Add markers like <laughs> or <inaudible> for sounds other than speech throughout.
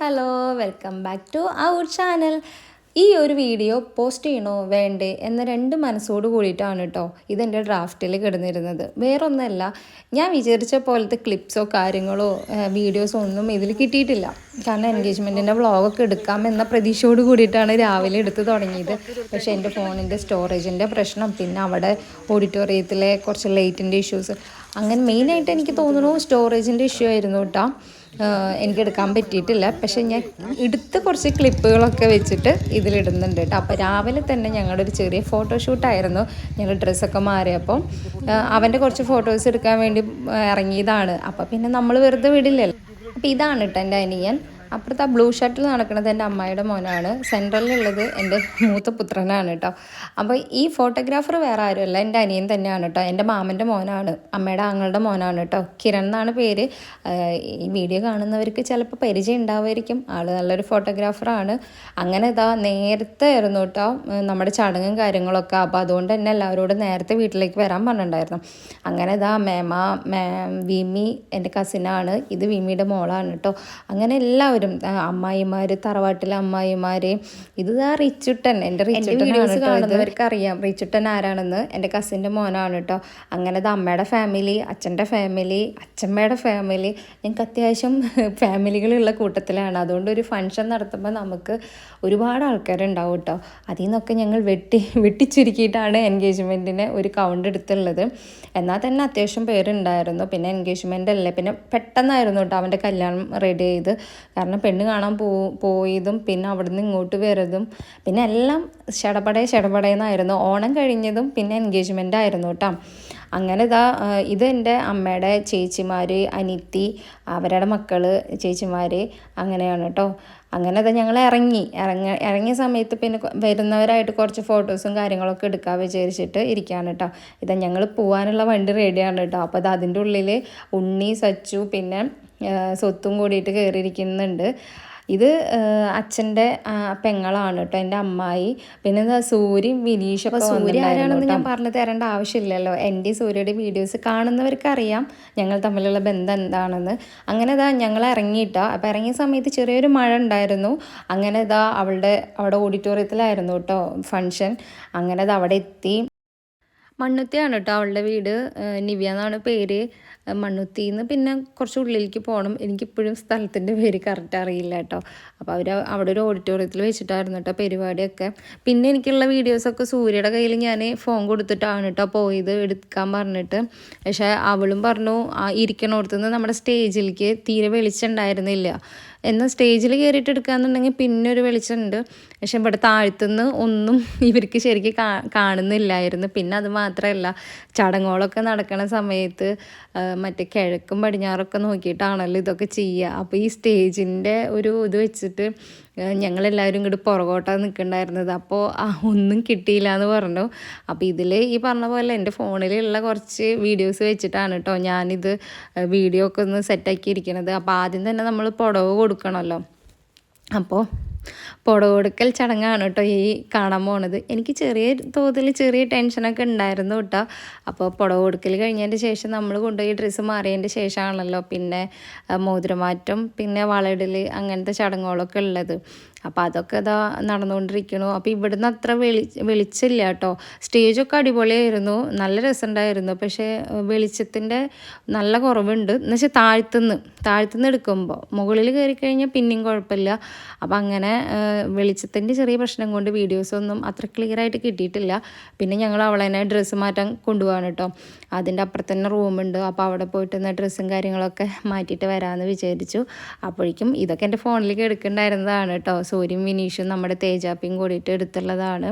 Hello welcome back to our channel ഈ ഒരു video post ചെയ്യണോ വേണ്ടേ എന്ന രണ്ട് മനസ്സോട് കൂടിയിട്ടാണ് കേട്ടോ ഇതെന്റെ ഡ്രാഫ്റ്റിൽ കിടന്നിരുന്നത്. വേറൊന്നല്ല ഞാൻ വിചാരിച്ച പോലത്തെ ക്ലിപ്സോ കാര്യങ്ങളോ വീഡിയോസോ ഒന്നും ഇതിൽ കിട്ടിയിട്ടില്ല. കാരണം എൻഗേജ്മെന്റിന്റെ വ്ളോഗൊക്കെ എടുക്കാം എന്ന പ്രതീക്ഷയോട് കൂടിയിട്ടാണ് രാവിലെ എടുത്ത് തുടങ്ങിയത്. പക്ഷേ എന്റെ ഫോണിന്റെ സ്റ്റോറേജിന്റെ പ്രശ്നം പിന്നെ അവിടെ ഓഡിറ്റോറിയത്തിലെ കുറച്ച് ലൈറ്റിന്റെ ഇഷ്യൂസ് അങ്ങനെ മെയിനായിട്ട് എനിക്ക് തോന്നുന്നു സ്റ്റോറേജിന്റെ ഇഷ്യൂ ആയിരുന്നു കേട്ടോ ആഹ് എനിക്ക് എടുക്കാൻ പറ്റിയിട്ടില്ല. പക്ഷെ ഞാൻ എടുത്ത കുറച്ച് ക്ലിപ്പുകളൊക്കെ വെച്ചിട്ട് ഇതിലിടുന്നുണ്ട് കേട്ടോ. അപ്പോൾ രാവിലെ തന്നെ ഞങ്ങളുടെ ഒരു ചെറിയ ഫോട്ടോഷൂട്ടായിരുന്നു ഞങ്ങൾ ഡ്രസ്സൊക്കെ മാറിയപ്പോൾ അവന്റെ കുറച്ച് ഫോട്ടോസ് എടുക്കാൻ വേണ്ടി ഇറങ്ങിയതാണ്. അപ്പോൾ പിന്നെ നമ്മൾ വെറുതെ വിടില്ലല്ലോ. അപ്പോൾ ഇതാണ് കേട്ടോ എന്റെ അനിയൻ. അപ്പുറത്ത് ആ ബ്ലൂ ഷർട്ടിൽ നടക്കുന്നത് എന്റെ അമ്മയുടെ മോനാണ്. സെൻട്രലിലുള്ളത് എന്റെ മൂത്ത പുത്രനാണ് കേട്ടോ. അപ്പോൾ ഈ ഫോട്ടോഗ്രാഫർ വേറെ ആരുമല്ല എന്റെ അനിയൻ തന്നെയാണ് കേട്ടോ. എന്റെ മാമന്റെ മോനാണ് അമ്മയുടെ ആങ്ങളുടെ മോനാണ് കേട്ടോ. കിരൺ എന്നാണ് പേര്. ഈ വീഡിയോ കാണുന്നവർക്ക് ചിലപ്പോൾ പരിചയം ഉണ്ടാവുമായിരിക്കും. ആൾ നല്ലൊരു ഫോട്ടോഗ്രാഫറാണ് അങ്ങനെ ഇതാ നേരത്തെ ആയിരുന്നു കേട്ടോ നമ്മുടെ ചടങ്ങും കാര്യങ്ങളൊക്കെ. അപ്പോൾ അതുകൊണ്ട് തന്നെ എല്ലാവരോടും നേരത്തെ വീട്ടിലേക്ക് വരാൻ പറഞ്ഞിട്ടുണ്ടായിരുന്നു. അങ്ങനെ ഇതാ മേമ വിമി എന്റെ കസിനാണ് ഇത് വിമിയുടെ മോളാണ് കേട്ടോ. അങ്ങനെ എല്ലാവരും ആ, അമ്മായിമാര് തറവാട്ടിലെ അമ്മായിമാര്. ഇത് ആ റിച്ചുട്ടൻ. എന്റെ കാണുന്നവർക്ക് അറിയാം റിച്ചുട്ടൻ ആരാണെന്ന്? എന്റെ കസിന്റെ മോനാണ് കേട്ടോ. അങ്ങനെ അത് അമ്മയുടെ ഫാമിലി അച്ഛന്റെ ഫാമിലി അച്ഛമ്മയുടെ ഫാമിലി ഞങ്ങൾക്ക് അത്യാവശ്യം ഫാമിലികളുള്ള കൂട്ടത്തിലാണ്. അതുകൊണ്ട് ഒരു ഫങ്ഷൻ നടത്തുമ്പോൾ നമുക്ക് ഒരുപാട് ആൾക്കാരുണ്ടാവും കേട്ടോ. അതിൽ നിന്നൊക്കെ ഞങ്ങൾ വെട്ടി വെട്ടിച്ചുരുക്കിയിട്ടാണ് എൻഗേജ്മെന്റിന് ഒരു കൗണ്ട് എടുത്തുള്ളത്. എന്നാൽ തന്നെ അത്യാവശ്യം പേരുണ്ടായിരുന്നു. പിന്നെ എൻഗേജ്മെന്റ് അല്ലേ? പിന്നെ പെട്ടെന്നായിരുന്നു കേട്ടോ അവന്റെ കല്യാണം റെഡി ചെയ്ത്. കാരണം പെണ്ണ് കാണാൻ പോ പോയതും പിന്നെ അവിടുന്ന് ഇങ്ങോട്ട് വരതും പിന്നെ എല്ലാം ഷടപടേ ഷടപടേന്നായിരുന്നു ഓണം കഴിഞ്ഞതും പിന്നെ എൻഗേജ്മെന്റ് ആയിരുന്നു കേട്ടോ അങ്ങനെ ഇതാ ഇത് എന്റെ അമ്മയുടെ ചേച്ചിമാർ അനിത്തി അവരുടെ മക്കൾ ചേച്ചിമാർ അങ്ങനെയാണ് കേട്ടോ അങ്ങനെ ഇതാ ഞങ്ങൾ ഇറങ്ങി. ഇറങ്ങ ഇറങ്ങിയ സമയത്ത് പിന്നെ വരുന്നവരായിട്ട് കുറച്ച് ഫോട്ടോസും കാര്യങ്ങളൊക്കെ എടുക്കാൻ വിചാരിച്ചിട്ട് ഇരിക്കുകയാണ് കേട്ടോ ഇതാ ഞങ്ങൾ പോകാനുള്ള വണ്ടി റെഡിയാണ് കേട്ടോ അപ്പോൾ അത് അതിന്റെ ഉള്ളിൽ ഉണ്ണി സച്ചു പിന്നെ സ്വത്തും കൂടിയിട്ട് കയറിയിരിക്കുന്നുണ്ട് ഇത് അച്ഛന്റെ പെങ്ങളാണ് കേട്ടോ എന്റെ അമ്മായി. പിന്നെ എന്താ സൂര്യയും അപ്പോൾ സൂര്യ ആരാണെന്ന് ഞാൻ പറഞ്ഞു തരേണ്ട ആവശ്യമില്ലല്ലോ. എന്റെ സൂര്യയുടെ വീഡിയോസ് കാണുന്നവർക്ക് അറിയാം ഞങ്ങൾ തമ്മിലുള്ള ബന്ധം എന്താണെന്ന്. അങ്ങനെ ഇതാ ഞങ്ങൾ ഇറങ്ങിയിട്ടോ. അപ്പോൾ ഇറങ്ങിയ സമയത്ത് ചെറിയൊരു മഴ ഉണ്ടായിരുന്നു. അങ്ങനെ ഇതാ അവളുടെ അവിടെ ഓഡിറ്റോറിയത്തിലായിരുന്നു കേട്ടോ ഫങ്ഷൻ അങ്ങനെ അത് അവിടെ എത്തി. മണ്ണുത്തിയാണ് കേട്ടോ അവളുടെ വീട്. നിവ്യ എന്നാണ് പേര്. മണ്ണുത്തിന്ന് പിന്നെ കുറച്ച് ഉള്ളിലേക്ക് പോകണം എനിക്കിപ്പോഴും സ്ഥലത്തിന്റെ പേര് കറക്റ്റ് അറിയില്ല കേട്ടോ. അപ്പോൾ അവർ അവിടെ ഒരു ഓഡിറ്റോറിയത്തിൽ വെച്ചിട്ടായിരുന്നു കേട്ടോ പരിപാടിയൊക്കെ. പിന്നെ എനിക്കുള്ള വീഡിയോസൊക്കെ സൂര്യയുടെ കയ്യിൽ ഞാൻ ഫോൺ കൊടുത്തിട്ടാണ് കേട്ടോ പോയത് എടുക്കാൻ പറഞ്ഞിട്ട്. പക്ഷേ അവളും പറഞ്ഞു ഇരിക്കണോടത്തുനിന്ന് നമ്മുടെ സ്റ്റേജിലേക്ക് തീരെ വെളിച്ചുണ്ടായിരുന്നില്ല എന്നാൽ സ്റ്റേജിൽ കയറിയിട്ട് എടുക്കുകയെന്നുണ്ടെങ്കിൽ പിന്നെ ഒരു വെളിച്ചമുണ്ട്. പക്ഷെ ഇവിടെ താഴ്ത്തുനിന്ന് ഒന്നും <laughs> ഇവർക്ക് ശരിക്കും കാണുന്നില്ലായിരുന്നു. പിന്നെ അത് മാത്രമല്ല ചടങ്ങുകളൊക്കെ നടക്കണ സമയത്ത് മറ്റേ കിഴക്കും പടിഞ്ഞാറൊക്കെ നോക്കിയിട്ടാണല്ലോ ഇതൊക്കെ ചെയ്യുക. അപ്പോൾ ഈ സ്റ്റേജിന്റെ ഒരു ഇത് വെച്ചിട്ട് ഞങ്ങളെല്ലാവരും ഇങ്ങോട്ട് പുറകോട്ടാണ് നിൽക്കണ്ടായിരുന്നത് അപ്പോൾ ഒന്നും കിട്ടിയില്ല എന്ന് പറഞ്ഞു. അപ്പോൾ ഇതിൽ ഈ പറഞ്ഞ പോലെ എന്റെ ഫോണിലുള്ള കുറച്ച് വീഡിയോസ് വെച്ചിട്ടാണ് കേട്ടോ ഞാനിത് വീഡിയോ ഒക്കെ ഒന്ന് സെറ്റാക്കിയിരിക്കണത്. അപ്പോൾ ആദ്യം തന്നെ നമ്മൾ പുടവ് കൊടുക്കണമല്ലോ അപ്പോൾ പുടവ് കൊടുക്കൽ ചടങ്ങാണ് കേട്ടോ ഈ കാണാൻ പോണത്. എനിക്ക് ചെറിയ തോതിൽ ചെറിയ ടെൻഷനൊക്കെ ഉണ്ടായിരുന്നു കേട്ടോ. അപ്പോൾ പൊട കൊടുക്കൽ കഴിഞ്ഞതിന്റെ ശേഷം നമ്മൾ കൊണ്ടുപോയി ഡ്രസ്സ് മാറിയതിന്റെ ശേഷമാണല്ലോ പിന്നെ മോതിരമാറ്റം പിന്നെ വളയിടൽ അങ്ങനത്തെ ചടങ്ങുകളൊക്കെ ഉള്ളത്. അപ്പോൾ അതൊക്കെ ഇതാ നടന്നുകൊണ്ടിരിക്കണു അപ്പോൾ ഇവിടുന്ന് അത്ര വെളി വെളിച്ചില്ല കേട്ടോ. സ്റ്റേജൊക്കെ അടിപൊളിയായിരുന്നു. നല്ല രസമുണ്ടായിരുന്നു. പക്ഷേ വെളിച്ചത്തിന്റെ നല്ല കുറവുണ്ട്. എന്ന് വെച്ചാൽ താഴ്ത്തുനിന്ന് താഴ്ത്തുനിന്ന് എടുക്കുമ്പോൾ മുകളിൽ കയറി കഴിഞ്ഞാൽ പിന്നെയും കുഴപ്പമില്ല. അപ്പോൾ അങ്ങനെ വെളിച്ചത്തിന്റെ ചെറിയ പ്രശ്നം കൊണ്ട് വീഡിയോസൊന്നും അത്ര ക്ലിയർ ആയിട്ട് കിട്ടിയിട്ടില്ല. പിന്നെ ഞങ്ങൾ അവളെ തന്നെ ഡ്രസ്സ് മാറ്റാൻ കൊണ്ടുപോകാണ് കേട്ടോ അതിന്റെ അപ്പുറത്ത് തന്നെ റൂമുണ്ട് അപ്പോൾ അവിടെ പോയിട്ട് നിന്ന് ഡ്രസ്സും കാര്യങ്ങളൊക്കെ മാറ്റിയിട്ട് വരാമെന്ന് വിചാരിച്ചു. അപ്പോഴേക്കും ഇതൊക്കെ എന്റെ ഫോണിലേക്ക് എടുക്കേണ്ടായിരുന്നതാണ് കേട്ടോ സൂര്യൻ വിനീഷും നമ്മുടെ തേജാപ്പിയും കൂടിയിട്ട് എടുത്തുള്ളതാണ്.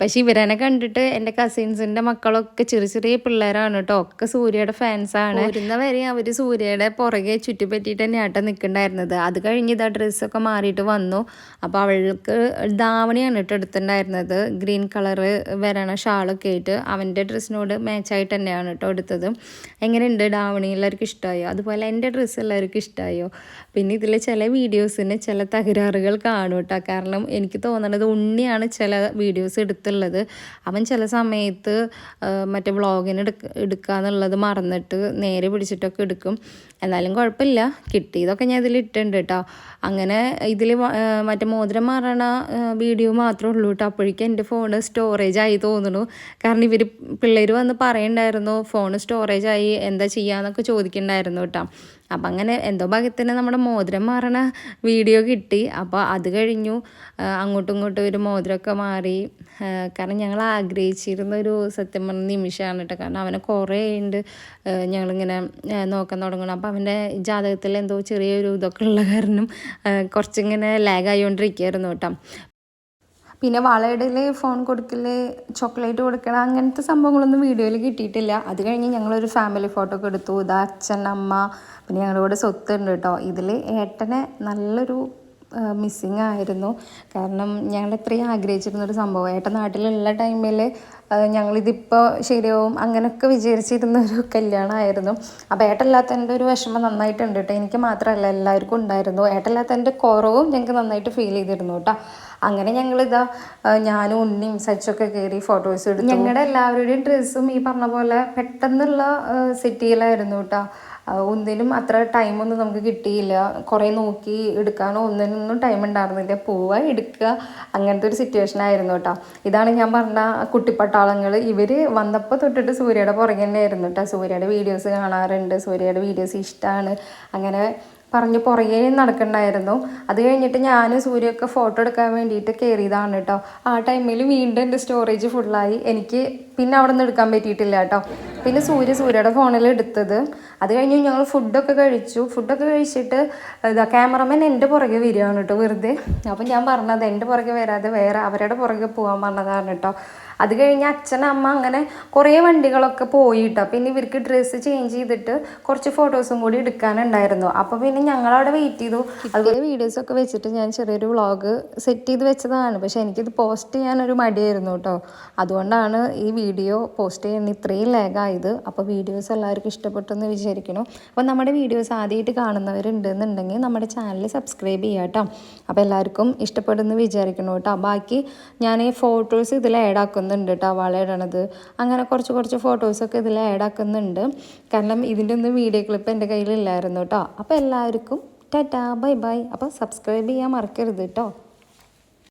പക്ഷേ ഇവരെന്നെ കണ്ടിട്ട് എന്റെ കസിൻസിന്റെ മക്കളൊക്കെ ചെറിയ ചെറിയ പിള്ളേരാണ് കേട്ടോ ഒക്കെ സൂര്യയുടെ ഫാൻസാണ് വരുന്ന വരെ അവർ സൂര്യയുടെ പുറകെ ചുറ്റിപ്പറ്റിയിട്ട് തന്നെ ആട്ടം നിൽക്കണ്ടായിരുന്നത് അത് കഴിഞ്ഞ് ഇതാ ഡ്രസ്സൊക്കെ മാറിയിട്ട് വന്നു. അപ്പോൾ അവൾക്ക് ധാവണിയാണ് കേട്ടോ എടുത്തിട്ടുണ്ടായിരുന്നത്. ഗ്രീൻ കളറ് വരണ ഷാളൊക്കെ ആയിട്ട് അവന്റെ ഡ്രസ്സിനോട് മാച്ചായിട്ട് തന്നെയാണ് കേട്ടോ എടുത്തത്. എങ്ങനെയുണ്ട് ധാവണി എല്ലാവർക്കും ഇഷ്ടമായോ അതുപോലെ എന്റെ ഡ്രസ്സ് എല്ലാവർക്കും ഇഷ്ടമായോ പിന്നെ ഇതിൽ ചില വീഡിയോസിന് ചില തകരാറുകൾ കാണും കേട്ടോ കാരണം എനിക്ക് തോന്നണത് ഉണ്ണിയാണ് ചില വീഡിയോസ് വീഡിയോസ് എടുത്തുള്ളത്. അവൻ ചില സമയത്ത് മറ്റേ വ്ളോഗിന് എടുക്ക എടുക്കുക എന്നുള്ളത് മറന്നിട്ട് നേരെ പിടിച്ചിട്ടൊക്കെ എടുക്കും. എന്നാലും കുഴപ്പമില്ല. കിട്ടിയതൊക്കെ ഞാൻ ഇതിൽ ഇട്ടുണ്ട് കേട്ടോ. അങ്ങനെ ഇതിൽ മറ്റേ മോതിരം മാറണ വീഡിയോ മാത്രമേ ഉള്ളൂ കേട്ടോ. അപ്പോഴേക്കും എന്റെ ഫോണ് സ്റ്റോറേജ് ആയി തോന്നുന്നു. കാരണം ഇവർ പിള്ളേർ വന്ന് പറയണ്ടായിരുന്നു ഫോൺ സ്റ്റോറേജ് ആയി എന്താ ചെയ്യാന്നൊക്കെ ചോദിക്കണ്ടായിരുന്നു കേട്ടോ. അപ്പം അങ്ങനെ എന്തോ ഭാഗ്യത്തിന് നമ്മുടെ മോതിരം മാറണ വീഡിയോ കിട്ടി. അപ്പോൾ അത് കഴിഞ്ഞു. അങ്ങോട്ടും ഇങ്ങോട്ടും ഒരു മോതിരമൊക്കെ മാറി. കാരണം ഞങ്ങൾ ആഗ്രഹിച്ചിരുന്ന ഒരു സത്യം പറഞ്ഞ നിമിഷമാണ് കേട്ടോ. കാരണം അവനെ കുറേ ഉണ്ട് ഞങ്ങളിങ്ങനെ നോക്കാൻ തുടങ്ങണം. അപ്പോൾ അവന്റെ ജാതകത്തിൽ എന്തോ ചെറിയൊരു ഇതൊക്കെ ഉള്ള കാരണം കുറച്ചിങ്ങനെ ലാഗ് ആയിക്കൊണ്ടിരിക്കുകയായിരുന്നു കേട്ടോ. പിന്നെ വളയിടൽ ഫോൺ കൊടുക്കൽ ചോക്ലേറ്റ് കൊടുക്കണം അങ്ങനത്തെ സംഭവങ്ങളൊന്നും വീഡിയോയിൽ കിട്ടിയിട്ടില്ല. അത് കഴിഞ്ഞ് ഞങ്ങളൊരു ഫാമിലി ഫോട്ടോ ഒക്കെ എടുത്തു. ഇതാ അച്ഛൻ അമ്മ പിന്നെ ഞങ്ങളുടെ കൂടെ സ്വത്തുണ്ട് കേട്ടോ ഇതിൽ ഏട്ടനെ നല്ലൊരു മിസ്സിങ് ആയിരുന്നു. കാരണം ഞങ്ങൾ ഇത്രയും ആഗ്രഹിച്ചിരുന്നൊരു സംഭവം. ഏട്ടൻ നാട്ടിലുള്ള ടൈമിൽ ഞങ്ങളിതിപ്പോൾ ശരിയാവും അങ്ങനെയൊക്കെ വിചാരിച്ചിരുന്ന ഒരു കല്യാണമായിരുന്നു അപ്പോൾ ഏട്ടല്ലാത്തതിന്റെ ഒരു വിഷമം നന്നായിട്ടുണ്ട് കേട്ടോ എനിക്ക് മാത്രമല്ല എല്ലാവർക്കും ഉണ്ടായിരുന്നു. ഏട്ടല്ലാത്തതിന്റെ കുറവും ഞങ്ങൾക്ക് നന്നായിട്ട് ഫീൽ ചെയ്തിരുന്നു കേട്ടോ അങ്ങനെ ഞങ്ങൾ ഇതാ ഞാനും ഉണ്ണിയും സച്ചൊക്കെ കയറി ഫോട്ടോസ് എടുത്തു. ഞങ്ങളുടെ എല്ലാവരുടെയും ഡ്രസ്സും ഈ പറഞ്ഞ പോലെ പെട്ടെന്നുള്ള സിറ്റിയിലായിരുന്നു കേട്ടോ ഒന്നിനും അത്ര ടൈമൊന്നും നമുക്ക് കിട്ടിയില്ല. കുറേ നോക്കി എടുക്കാനോ ഒന്നിനൊന്നും ടൈം ഉണ്ടായിരുന്നില്ല. പോവുക എടുക്കുക അങ്ങനത്തെ ഒരു സിറ്റുവേഷൻ ആയിരുന്നു കേട്ടോ ഇതാണ് ഞാൻ പറഞ്ഞ കുട്ടിപ്പട്ടാളങ്ങൾ ഇവർ വന്നപ്പോൾ തൊട്ടിട്ട് സൂര്യയുടെ പുറകെ തന്നെ ആയിരുന്നു കേട്ടോ സൂര്യയുടെ വീഡിയോസ് കാണാറുണ്ട്. സൂര്യയുടെ വീഡിയോസ് ഇഷ്ടമാണ് അങ്ങനെ പറഞ്ഞ് പുറകെ നടക്കണ്ടായിരുന്നു. അത് കഴിഞ്ഞിട്ട് ഞാൻ സൂര്യൊക്കെ ഫോട്ടോ എടുക്കാൻ വേണ്ടിയിട്ട് കയറിയതാണ് കേട്ടോ. ആ ടൈമിൽ വീണ്ടും എന്റെ സ്റ്റോറേജ് ഫുള്ളായി എനിക്ക് പിന്നെ അവിടെ നിന്ന് എടുക്കാൻ പറ്റിയിട്ടില്ല കേട്ടോ. പിന്നെ സൂര്യ സൂര്യയുടെ ഫോണിൽ എടുത്തത്. അത് കഴിഞ്ഞ് ഞങ്ങൾ ഫുഡൊക്കെ കഴിച്ചു. ഫുഡൊക്കെ കഴിച്ചിട്ട് ഇതാ ക്യാമറമാൻ എന്റെ പുറകെ വരികയാണ് കേട്ടോ വെറുതെ. അപ്പം ഞാൻ പറഞ്ഞത് എന്റെ പുറകെ വരാതെ വേറെ അവരുടെ പുറകെ പോകാൻ പറഞ്ഞതാണ് കേട്ടോ. അത് കഴിഞ്ഞ് അച്ഛൻ അമ്മ അങ്ങനെ കുറേ വണ്ടികളൊക്കെ പോയിട്ടോ പിന്നെ ഇവർക്ക് ഡ്രസ്സ് ചേഞ്ച് ചെയ്തിട്ട് കുറച്ച് ഫോട്ടോസും കൂടി എടുക്കാനുണ്ടായിരുന്നു. അപ്പോൾ പിന്നെ ഞങ്ങളവിടെ വെയിറ്റ് ചെയ്തു. അതുപോലെ വീഡിയോസ് ഒക്കെ വെച്ചിട്ട് ഞാൻ ചെറിയൊരു വ്ളോഗ് സെറ്റ് ചെയ്ത് വെച്ചതാണ്. പക്ഷെ എനിക്കിത് പോസ്റ്റ് ചെയ്യാൻ ഒരു മടിയായിരുന്നു കേട്ടോ അതുകൊണ്ടാണ് ഈ വീഡിയോ പോസ്റ്റ് ചെയ്യുന്ന ഇത്രയും ലേഗായത് അപ്പോൾ വീഡിയോസ് എല്ലാവർക്കും ഇഷ്ടപ്പെട്ടെന്ന് വിചാരിക്കുന്നു. അപ്പോൾ നമ്മുടെ വീഡിയോസ് ആദ്യമായിട്ട് കാണുന്നവരുണ്ടെന്നുണ്ടെങ്കിൽ നമ്മുടെ ചാനൽ സബ്സ്ക്രൈബ് ചെയ്യാം കേട്ടോ അപ്പോൾ എല്ലാവർക്കും ഇഷ്ടപ്പെടുമെന്ന് വിചാരിക്കുന്നു കേട്ടോ ബാക്കി ഞാൻ ഈ ഫോട്ടോസ് ഇതിൽ ആഡ് ആക്കുന്നുണ്ട് കേട്ടോ വളയിടണത് അങ്ങനെ കുറച്ച് കുറച്ച് ഫോട്ടോസൊക്കെ ഇതിൽ ആഡ് ആക്കുന്നുണ്ട്. കാരണം ഇതിന്റെ ഒന്നും വീഡിയോ ക്ലിപ്പ് എന്റെ കയ്യിലില്ലായിരുന്നു കേട്ടോ അപ്പോൾ എല്ലാവർക്കും ടാറ്റാ ബൈ ബൈ. അപ്പോൾ സബ്സ്ക്രൈബ് ചെയ്യാൻ മറക്കരുത് കേട്ടോ.